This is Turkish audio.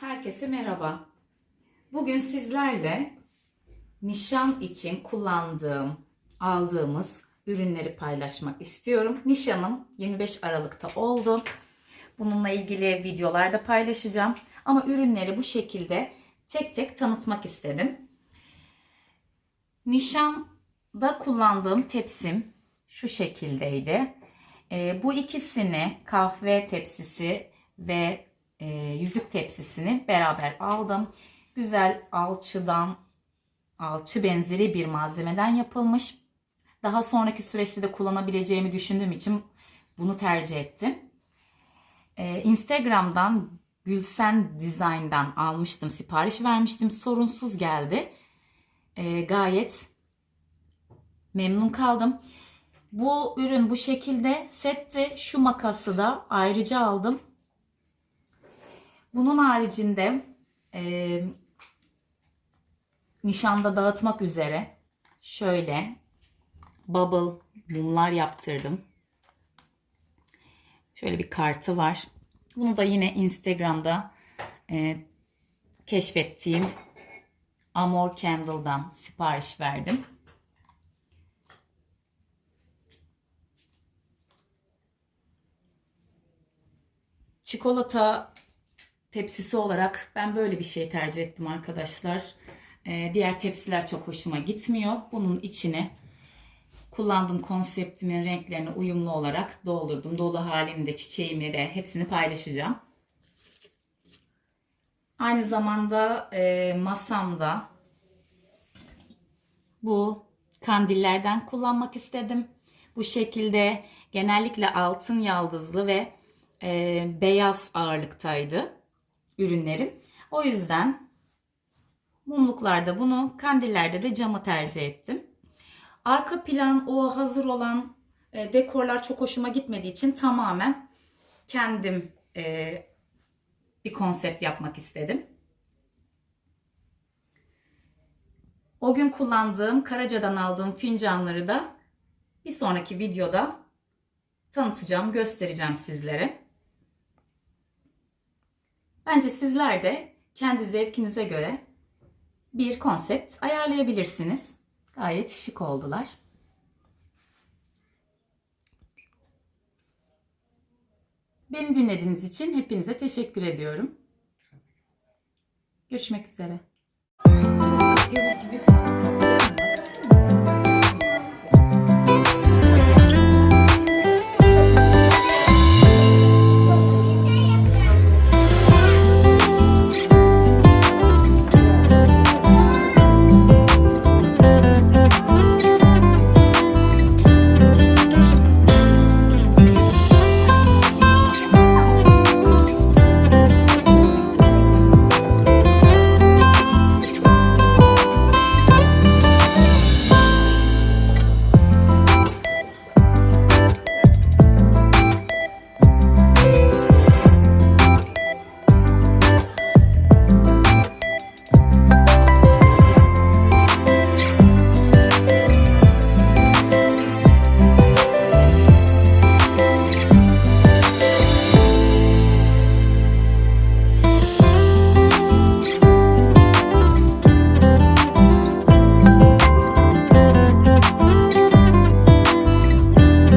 Herkese merhaba. Bugün sizlerle nişan için kullandığım, aldığımız ürünleri paylaşmak istiyorum. Nişanım 25 Aralık'ta oldu. Bununla ilgili videolar da paylaşacağım. Ama ürünleri bu şekilde tek tek tanıtmak istedim. Nişanda kullandığım tepsim şu şekildeydi. Ee, bu ikisini kahve tepsisi ve e, yüzük tepsisini beraber aldım. Güzel alçıdan, alçı benzeri bir malzemeden yapılmış. Daha sonraki süreçte de kullanabileceğimi düşündüğüm için bunu tercih ettim. Ee, Instagram'dan Gülsen Design'dan almıştım, sipariş vermiştim. Sorunsuz geldi. Ee, gayet memnun kaldım. Bu ürün bu şekilde setti. Şu makası da ayrıca aldım. Bunun haricinde e, nişanda dağıtmak üzere şöyle bubble mumlar yaptırdım. Şöyle bir kartı var. Bunu da yine Instagram'da e, keşfettiğim Amor Candle'dan sipariş verdim. Çikolata tepsisi olarak ben böyle bir şey tercih ettim arkadaşlar. Ee, diğer tepsiler çok hoşuma gitmiyor. Bunun içine kullandığım konseptimin renklerine uyumlu olarak doldurdum. Dolu halinde çiçeğimi de hepsini paylaşacağım. Aynı zamanda e, masamda bu kandillerden kullanmak istedim. Bu şekilde genellikle altın yaldızlı ve e, beyaz ağırlıktaydı ürünlerim. O yüzden mumluklarda bunu, kandillerde de camı tercih ettim. Arka plan o hazır olan e, dekorlar çok hoşuma gitmediği için tamamen kendim e, bir konsept yapmak istedim. O gün kullandığım Karaca'dan aldığım fincanları da bir sonraki videoda tanıtacağım, göstereceğim sizlere. Bence sizler de kendi zevkinize göre bir konsept ayarlayabilirsiniz. Gayet şık oldular. Beni dinlediğiniz için hepinize teşekkür ediyorum. Görüşmek üzere.